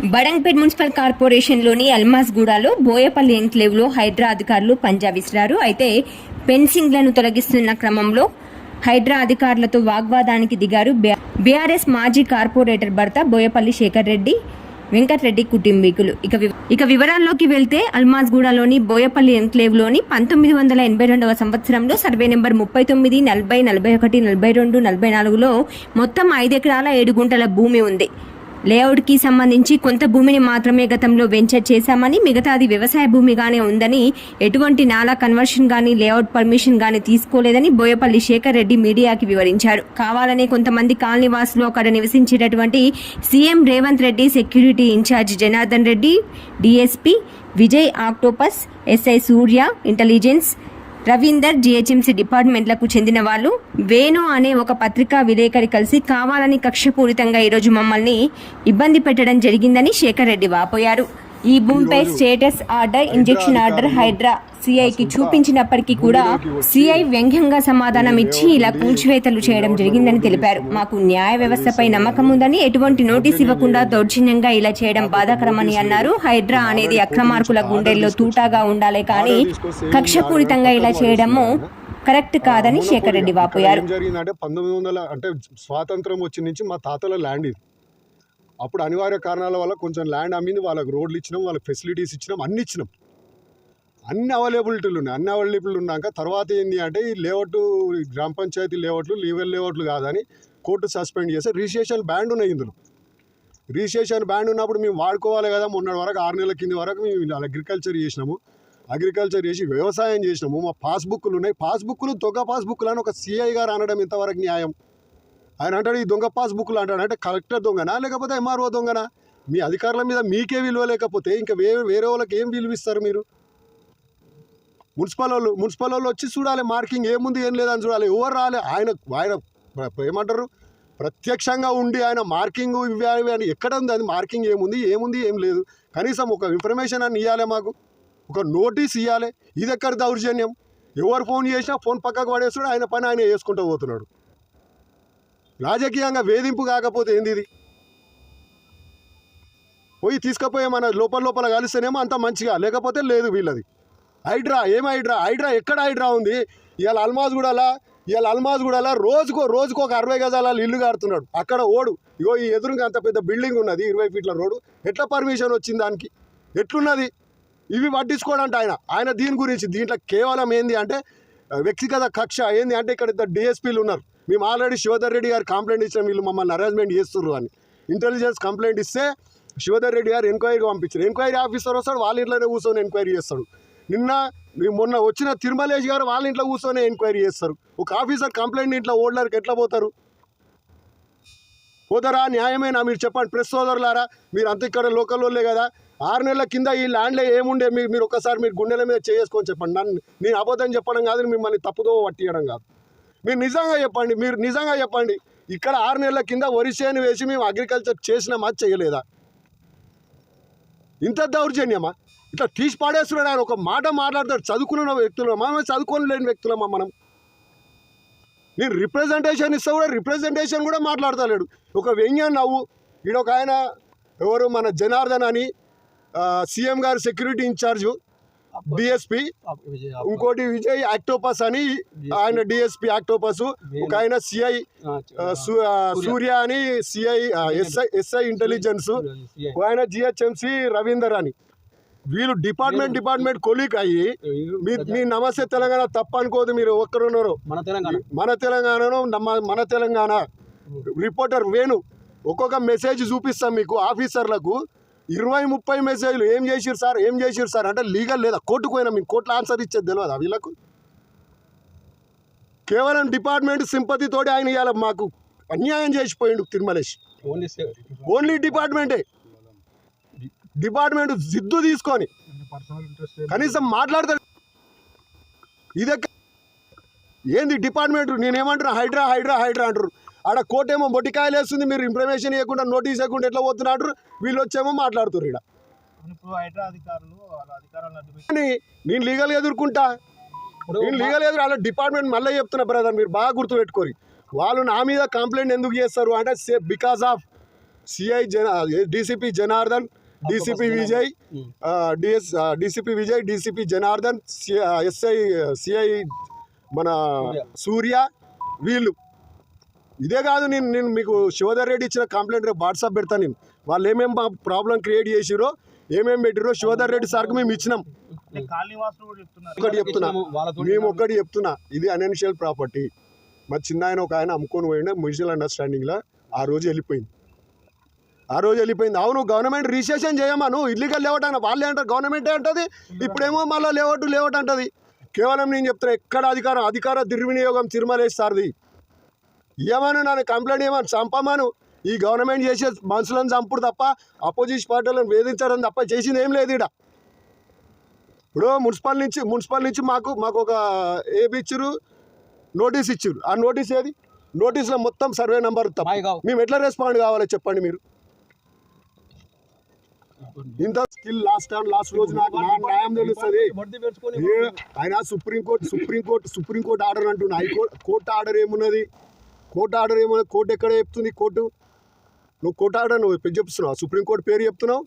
Badangpet municipal కార్పొరేషన్లోని అల్మాస్గూడలో బోయపల్లి ఎంక్లేవ్లో హైడ్రా అధికారులు పంజా విసిరారు. అయితే పెన్సింగ్లను తొలగిస్తున్న క్రమంలో హైడ్రా అధికారులతో వాగ్వాదానికి దిగారు బీఆర్ఎస్ మాజీ కార్పొరేటర్ భర్త బోయపల్లి శేఖర్ రెడ్డి వెంకటరెడ్డి కుటుంబీకులు. ఇక వి- ఇక వివరాల్లోకి వెళ్తే అల్మాజ్గూడలోని బోయపల్లి ఎన్క్లేవ్లోని పంతొమ్మిది వందల ఎనభై రెండవ సంవత్సరంలో సర్వే నెంబర్ ముప్పై తొమ్మిది నలభై నలభై ఒకటి నలభై రెండు నలభై నాలుగులో మొత్తం ఐదు ఎకరాల ఏడు గుంటల భూమి ఉంది. లేఅవుట్కి సంబంధించి కొంత భూమిని మాత్రమే గతంలో వెంచర్ చేశామని మిగతాది వ్యవసాయ భూమిగానే ఉందని ఎటువంటి నాలా కన్వర్షన్ కానీ లేఅవుట్ పర్మిషన్ కానీ తీసుకోలేదని బోయపల్లి శేఖర్ రెడ్డి మీడియాకి వివరించారు. కావాలనే కొంతమంది కాలనీవాసులు అక్కడ నివసించేటటువంటి CM Revanth Reddy security incharge Janardhan Reddy DSP Vijay Octopus SI Surya intelligence Ravinder GHMC డిపార్ట్మెంట్లకు చెందిన వాళ్ళు వేణు అనే ఒక పత్రికా విలేకరి కలిసి కావాలని కక్షపూరితంగా ఈరోజు మమ్మల్ని ఇబ్బంది పెట్టడం జరిగిందని శేఖర్ రెడ్డి వాపోయారు. ఈ భూమిపై status order injection order HYDRAA సిఐకి చూపించినప్పటికీ కూడా సిఐ వ్యంగ్యంగా సమాధానం ఇచ్చి ఇలా కూల్చివేతలు చేయడం జరిగిందని తెలిపారు. మాకు న్యాయ వ్యవస్థపై నమ్మకం ఉందని ఎటువంటి నోటీస్ ఇవ్వకుండా దౌర్జన్యంగా ఇలా చేయడం బాధాకరమని అన్నారు. హైడ్రా అనేది అక్రమార్కుల గుండెల్లో తూటాగా ఉండాలి కానీ కక్షపూరితంగా ఇలా చేయడము కరెక్ట్ కాదని శేఖర్ రెడ్డి వాపోయారు. పంతొమ్మిది వందల అంటే స్వాతంత్రం వచ్చి నుంచి మా తాతల ల్యాండ్ ఇది. అప్పుడు అనివార్య కారణాల వల్ల కొంచెం ల్యాండ్ అమ్మింది వాళ్ళకి రోడ్లు ఇచ్చినాం వాళ్ళకి ఫెసిలిటీస్ ఇచ్చినాం అన్ని ఇచ్చినాం. అన్ని అవైలబిలిటీలు ఉన్నాయి. అన్ని అవైలబిలిటీలు ఉన్నాక తర్వాత ఏంటి అంటే ఈ లేఅవుట్ గ్రామ పంచాయతీ లేఅవుట్లు లీవెల్ లేఅవుట్లు కాదని కోర్టు సస్పెండ్ చేస్తే రిజిస్ట్రేషన్ బ్యాండ్ ఉన్నాయి ఇందులో. రిజిస్ట్రేషన్ బ్యాండ్ ఉన్నప్పుడు మేము వాడుకోవాలి కదా మొన్నటి వరకు ఆరు నెలల కింది వరకు మేము అగ్రికల్చర్ చేసినాము. అగ్రికల్చర్ చేసి వ్యవసాయం చేసినాము. మా పాస్బుక్లు ఉన్నాయి. పాస్బుక్లు దొంగ పాస్బుక్లు అని ఒక సిఐ గారు అనడం ఇంతవరకు న్యాయం. ఆయన అంటాడు ఈ దొంగ పాస్బుక్లు అంటాడు. అంటే కలెక్టర్ దొంగనా లేకపోతే ఎంఆర్ఓ దొంగనా? మీ అధికారుల మీద మీకే విలువ లేకపోతే ఇంకా వేరే వేరే వాళ్ళకి ఏం విలువ ఇస్తారు మీరు? మున్సిపల్ వాళ్ళు మున్సిపల్ వాళ్ళు వచ్చి చూడాలి మార్కింగ్ ఏముంది ఏం లేదని చూడాలి. ఎవరు రాలే? ఆయన ఆయన ఏమంటారు? ప్రత్యక్షంగా ఉండి ఆయన మార్కింగ్ ఇవి అని ఎక్కడ ఉంది? అది మార్కింగ్ ఏముంది ఏముంది ఏం లేదు. కనీసం ఒక ఇన్ఫర్మేషన్ అని ఇవ్వాలి మాకు. ఒక నోటీస్ ఇవ్వాలి ఇది ఎక్కడ దౌర్జన్యం? ఎవరు ఫోన్ చేసినా ఫోన్ పక్కకు పడేస్తున్నాడు ఆయన పని ఆయన వేసుకుంటూ పోతున్నాడు. రాజకీయంగా వేధింపు కాకపోతే ఏంది ఇది? పోయి తీసుకుపోయే మన లోపల లోపల కలిస్తేనేమో అంత మంచిగా లేకపోతే లేదు వీళ్ళది. హైడ్రా ఏం హైడ్రా? హైడ్రా ఎక్కడ హైడ్రా ఉంది? ఇవాళ అల్మాజ్ గూడలా? ఇవాళ అల్మాజ్ గూడలా? రోజుకో రోజుకో ఒక అరవై గజాల ఇల్లు కడుతున్నాడు. అక్కడ ఓడు. ఇగో ఈ ఎదురుగా అంత పెద్ద బిల్డింగ్ ఉన్నది ఇరవై ఫీట్ల రోడ్డు. ఎట్లా పర్మిషన్ వచ్చింది దానికి? ఎట్లున్నది? ఇవి పట్టించుకోడంట ఆయన. ఆయన దీని గురించి దీంట్లో కేవలం ఏంది అంటే వ్యక్తిగత కక్ష ఏంది అంటే ఇక్కడ ఇద్దరు డిఎస్పీలు ఉన్నారు. మేము ఆల్రెడీ శివధర్ రెడ్డి గారు కంప్లైంట్ ఇచ్చాం వీళ్ళు మమ్మల్ని అరేంజ్మెంట్ చేస్తున్నారు అని. ఇంటెలిజెన్స్ కంప్లైంట్ ఇస్తే శివధర్ రెడ్డి గారు ఎంక్వైరీ పంపించారు. ఎంక్వైరీ ఆఫీసర్ వస్తాడు వాళ్ళ ఇంట్లోనే కూర్చొని ఎంక్వైరీ చేస్తాడు. నిన్న మీ- మొన్న వచ్చిన తిరుమలేష్ గారు వాళ్ళ ఇంట్లో కూర్చొని ఎంక్వైరీ చేస్తారు. ఒక ఆఫీసర్ కంప్లైంట్ ఇంట్లో ఓడలకి ఎట్లా పోతారు? పోతారా? న్యాయమేనా? మీరు చెప్పండి. ప్రెస్ సోదరులారా మీరు అంత ఇక్కడ లోకల్ వాళ్ళే కదా. ఆరు నెలల కింద ఈ ల్యాండ్లో ఏముండే? మీరు మీరు ఒక్కసారి మీరు గుండెల మీద చేసుకొని చెప్పండి. నన్ను నేను అబద్ధం చెప్పడం కాదు మిమ్మల్ని తప్పుదో పట్టియడం కాదు. మీరు నిజంగా చెప్పండి మీరు నిజంగా చెప్పండి. ఇక్కడ ఆరు నెలల కింద వరిసేను వేసి మేము అగ్రికల్చర్ చేసినామా చేయలేదా? ఇంత దౌర్జన్యమా? ఇట్లా తీసి పాడేస్తున్నాడు ఆయన ఒక మాట మాట్లాడతాడు చదువుకున్న వ్యక్తులు మనం చదువుకొని లేని వ్యక్తులమా మనం? నేను రిప్రజెంటేషన్ ఇస్తా కూడా రిప్రజెంటేషన్ కూడా మాట్లాడతలేడు. ఒక వ్యంగ్యం నవ్వు. ఈడొక ఆయన ఎవరు మన జనార్దన్ అని సీఎం గారు సెక్యూరిటీ ఇన్ఛార్జ్ డిఎస్పి ఇంకోటి విజయ్ యాక్టోపస్ అని ఆయన డిఎస్పి యాక్టోపస్ ఒక ఆయన సిఐ సూర్య. అని సిఐ ఎస్ఐ ఎస్ఐ ఇంటెలిజెన్స్. ఒక ఆయన జిహెచ్ఎంసి రవీందర్ అని. వీళ్ళు డిపార్ట్మెంట్ డిపార్ట్మెంట్ కొలీక్ అయ్యి మీ మీ నమస్తే తెలంగాణ తప్ప అనుకోదు మీరు ఒక్కరున్నారు. మన తెలంగాణ. మన తెలంగాణలో నమ్మ- మన తెలంగాణ. రిపోర్టర్ వేణు ఒక్కొక్క మెసేజ్ చూపిస్తాం మీకు ఆఫీసర్లకు. ఇరవై ముప్పై మెసేజ్లు ఏం చేసిరు సార్? ఏం చేసిరు సార్? అంటే లీగల్ లేదా? కోర్టుకు పోయినా మీకు కోర్టులో ఆన్సర్ ఇచ్చేది తెలియదా వీళ్ళకు? కేవలం డిపార్ట్మెంట్ సింపతితోటి ఆయన ఇవాళ మాకు. అన్యాయం చేసిపోయిండు తిరుమలేష్ ఓన్లీ ఓన్లీ డిపార్ట్మెంటే. డిపార్ట్మెంట్ జిద్దు తీసుకొని కనీసం మాట్లాడతాడు. ఇదే ఏంది డిపార్ట్మెంట్? నేనేమంటున్నా? హైడ్రా హైడ్రా హైడ్రా అంటారు ఆడ కోర్టు ఏమో బొట్టికాయలు వేస్తుంది మీరు ఇన్ఫర్మేషన్ ఇవ్వకుండా నోటీస్ ఇవ్వకుండా ఎట్లా పోతున్నారు? వీళ్ళు వచ్చేమో మాట్లాడుతున్నారు ఇక్కడ నేను లీగల్ ఎదుర్కొంటా. నేను లీగల్ ఎదురు వాళ్ళ డిపార్ట్మెంట్ మళ్ళీ చెప్తున్నా బ్రదర్ మీరు బాగా గుర్తుపెట్టుకోరి. వాళ్ళు నా మీద కంప్లైంట్ ఎందుకు చేస్తారు అంటే సేఫ్ బికాస్ ఆఫ్ సిఐ జన DCP Janardhan DCP Vijay DS DCP Vijay DCP Janardhan SI CI మన సూర్య వీళ్ళు. ఇదే కాదు నేను నేను మీకు శివధర్ రెడ్డి ఇచ్చిన కంప్లైంట్ రేపు వాట్సాప్ పెడతాను నేను. వాళ్ళు ఏమేమి ప్రాబ్లం క్రియేట్ చేసిరో ఏమేమి పెట్టిరో శివధర్ రెడ్డి సార్కి మేము ఇచ్చినాం. ఒకటి చెప్తున్నా. మేము ఒక్కటి చెప్తున్నా. ఇది అనెన్షియల్ ప్రాపర్టీ మా చిన్న ఆయన ఒక ఆయన అమ్ముకొని పోయిండే మ్యూచువల్ అండర్స్టాండింగ్లో ఆ రోజు వెళ్ళిపోయింది. ఆ రోజు వెళ్ళిపోయింది. అవును గవర్నమెంట్ రిజిస్ట్రేషన్ చేయమను ఇల్లీగల్ లేఅవుట్ అయినా వాళ్ళే అంటారు గవర్నమెంటే అంటది? ఇప్పుడేమో మళ్ళీ లేఅవుట్ లేఅవుట్ అంటది కేవలం నేను చెప్తున్నా ఎక్కడ అధికారం? అధికార దుర్వినియోగం తిరుమలేసి సార్ది. ఏమను నన్ను కంప్లైంట్ ఏమని? చంపమను. ఈ గవర్నమెంట్ చేసే మనుషులను చంపుడు తప్ప అపోజిషన్ పార్టీలను వేధించడం తప్ప చేసింది ఏం లేదు ఇక్కడ ఇప్పుడు మున్సిపల్ నుంచి మున్సిపల్ నుంచి మాకు మాకు ఒక ఏబి ఇచ్చారు నోటీస్ ఇచ్చారు ఆ నోటీస్ ఏది? నోటీస్లో మొత్తం సర్వే నెంబర్ మేము ఎట్లా రెస్పాండ్ కావాలో చెప్పండి మీరు? ఇంత స్కిల్ లాస్ట్ టైం లాస్ట్ రోజు నాకు నా న్యాయం తెలుస్తుంది. ఆయన supreme court supreme court supreme court order అంటున్నా. హైకోర్టు కోర్టు ఆర్డర్ ఏమున్నది? కోర్టు ఆర్డర్ ఏమున్నది కోర్టు ఎక్కడ చెప్తుంది? కోర్టు? నువ్వు కోర్టు ఆర్డర్ నువ్వు పెద్ద చెప్తున్నావు? సుప్రీంకోర్టు పేరు చెప్తున్నావు?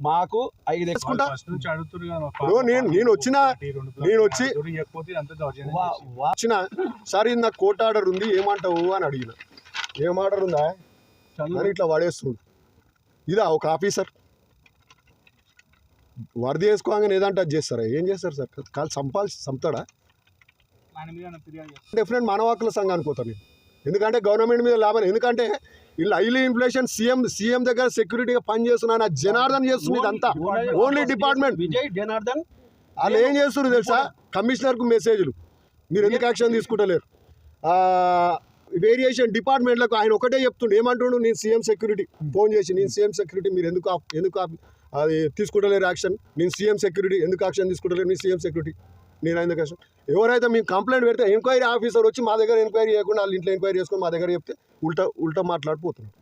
మాకు ఐదు నేను- నేను వచ్చిన- నేను వచ్చి- వచ్చిన సార్ ఇది నాకు కోర్టు ఆర్డర్ ఉంది ఏమంటావు? అని అడిగిన. ఏం ఆర్డర్ ఉందా? అని ఇట్లా పడేస్తుంది ఇదా ఒక ఆఫీసర్. వరద వేసుకోగానే ఏదంటే అది చేస్తారా? ఏం చేస్తారు సార్? కాలు చంపాల్సి చంపుతాడా ఆయన మీద నేను ఫిర్యాదు చేస్తాను. డెఫినెట్ మానవ హక్కుల సంఘానికి పోతాను నేను ఎందుకంటే గవర్నమెంట్ మీద లాభం ఎందుకంటే వీళ్ళు హైలీ ఇన్ఫ్లేషన్ సీఎం సీఎం దగ్గర సెక్యూరిటీగా పనిచేస్తున్నా నా జనార్దన్ చేస్తుంది ఇదంతా. ఓన్లీ డిపార్ట్మెంట్ విజయ్ జనార్దన్ వాళ్ళు ఏం చేస్తున్నారు తెలుసా? కమిషనర్కు మెసేజ్లు. మీరు ఎందుకు యాక్షన్ తీసుకుంటలేరు? వేరియేషన్ డిపార్ట్మెంట్లకు ఆయన ఒకటే చెప్తుండు. ఏమంటుండు? నేను సీఎం సెక్యూరిటీ ఫోన్ చేసి నేను సీఎం సెక్యూరిటీ మీరు ఎందుకు ఎందుకు అది తీసుకుంటలేరు యాక్షన్? నేను సీఎం సెక్యూరిటీ ఎందుకు యాక్షన్ తీసుకుంటలేరు? నేను సీఎం సెక్యూరిటీ నేను ఎందుకు కష్టం ఎవరైతే మేము కంప్లైంట్ పెడితే ఎంక్వైరీ ఆఫీసర్ వచ్చి మా దగ్గర ఎంక్వైరీ చేయకుండా వాళ్ళ ఇంట్లో ఎంక్వైరీ చేసుకొని మా దగ్గర చెప్తే ఉల్టా ఉల్టా మాట్లాడిపోతున్నారు